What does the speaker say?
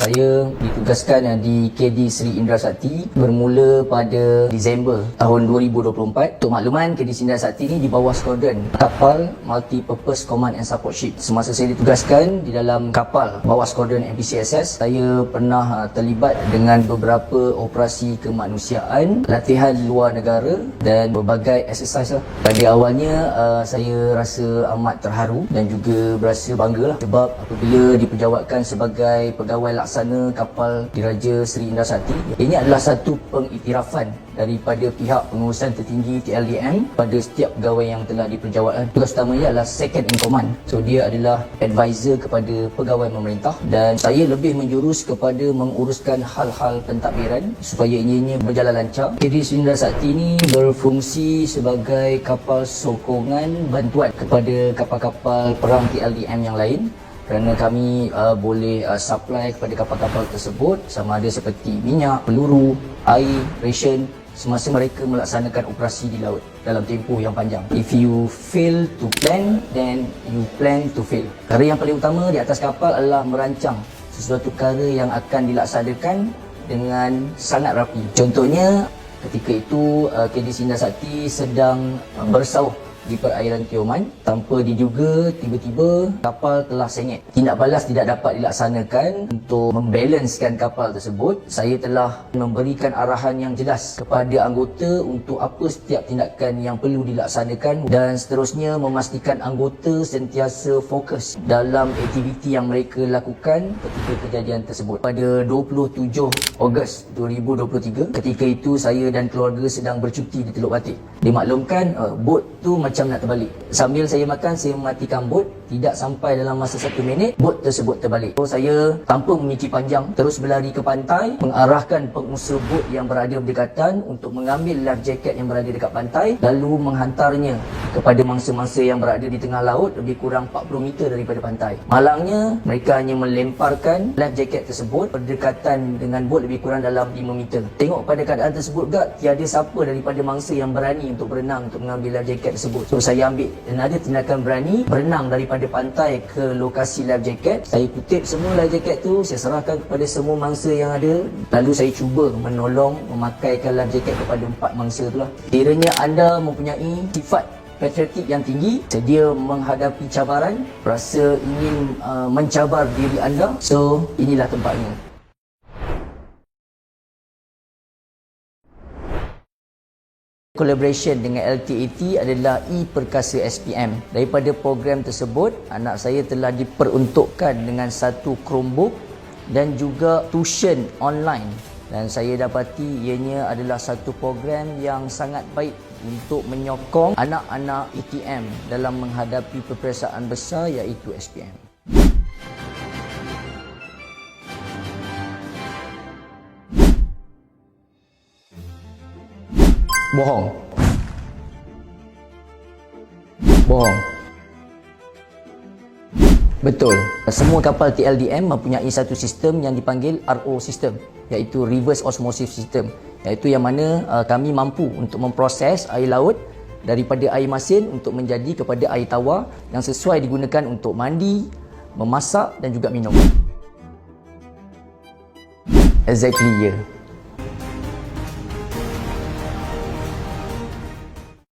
Saya ditugaskan di KD Sri Indra Sakti bermula pada Disember tahun 2024. Untuk makluman, KD Sri Indra Sakti ini di bawah skuadron kapal Multi Purpose Command and Support Ship. Semasa saya ditugaskan di dalam kapal bawah skuadron MPCSS, saya pernah uh, terlibat dengan beberapa operasi kemanusiaan, latihan luar negara dan berbagai exercise lah. Pada awalnya, uh, saya rasa amat terharu dan juga berasa bangga lah sebab apabila diperjawatkan sebagai pegawai laksana kapal Diraja Seri Indah Sakti. Ini adalah satu pengiktirafan daripada pihak pengurusan tertinggi TLDM pada setiap pegawai yang telah diperjawatkan. Tugas utamanya adalah second in command. So dia adalah advisor kepada pegawai pemerintah dan saya lebih menjurus kepada menguruskan hal-hal pentadbiran supaya ianya berjalan lancar. KD Seri Sakti ini berfungsi sebagai kapal sokongan bantuan kepada kapal-kapal perang TLDM yang lain kerana kami uh, boleh uh, supply kepada kapal-kapal tersebut sama ada seperti minyak, peluru, air, ration semasa mereka melaksanakan operasi di laut dalam tempoh yang panjang. If you fail to plan, then you plan to fail. Perkara yang paling utama di atas kapal adalah merancang sesuatu perkara yang akan dilaksanakan dengan sangat rapi. Contohnya, ketika itu uh, KD Sindar Sakti sedang uh, bersauh di perairan Tioman tanpa diduga tiba-tiba kapal telah sengit. Tindak balas tidak dapat dilaksanakan untuk membalanskan kapal tersebut. Saya telah memberikan arahan yang jelas kepada anggota untuk apa setiap tindakan yang perlu dilaksanakan dan seterusnya memastikan anggota sentiasa fokus dalam aktiviti yang mereka lakukan ketika kejadian tersebut. Pada 27 Ogos 2023 ketika itu saya dan keluarga sedang bercuti di Teluk Batik. Dimaklumkan uh, bot tu macam nak terbalik. Sambil saya makan, saya mematikan bot. Tidak sampai dalam masa satu minit, bot tersebut terbalik. So, saya tanpa memikir panjang, terus berlari ke pantai, mengarahkan pengusaha bot yang berada berdekatan untuk mengambil life jacket yang berada dekat pantai, lalu menghantarnya kepada mangsa-mangsa yang berada di tengah laut lebih kurang 40 meter daripada pantai. Malangnya, mereka hanya melemparkan life jacket tersebut berdekatan dengan bot lebih kurang dalam 5 meter. Tengok pada keadaan tersebut gak, tiada siapa daripada mangsa yang berani untuk berenang untuk mengambil life jacket tersebut. So saya ambil ada tindakan berani berenang daripada pantai ke lokasi life jacket. Saya kutip semua life jacket tu, saya serahkan kepada semua mangsa yang ada. Lalu saya cuba menolong memakaikan life jacket kepada empat mangsa tu lah. Kiranya anda mempunyai sifat patriotik yang tinggi, sedia menghadapi cabaran, rasa ingin uh, mencabar diri anda. So inilah tempatnya. Collaboration dengan LTAT adalah e-perkasa SPM. Daripada program tersebut, anak saya telah diperuntukkan dengan satu Chromebook dan juga tuition online. Dan saya dapati ianya adalah satu program yang sangat baik untuk menyokong anak-anak ETM dalam menghadapi peperiksaan besar iaitu SPM. Bohong. Bohong. Betul. Semua kapal TLDM mempunyai satu sistem yang dipanggil RO system iaitu reverse osmosis system iaitu yang mana uh, kami mampu untuk memproses air laut daripada air masin untuk menjadi kepada air tawar yang sesuai digunakan untuk mandi, memasak dan juga minum. Exactly, yeah.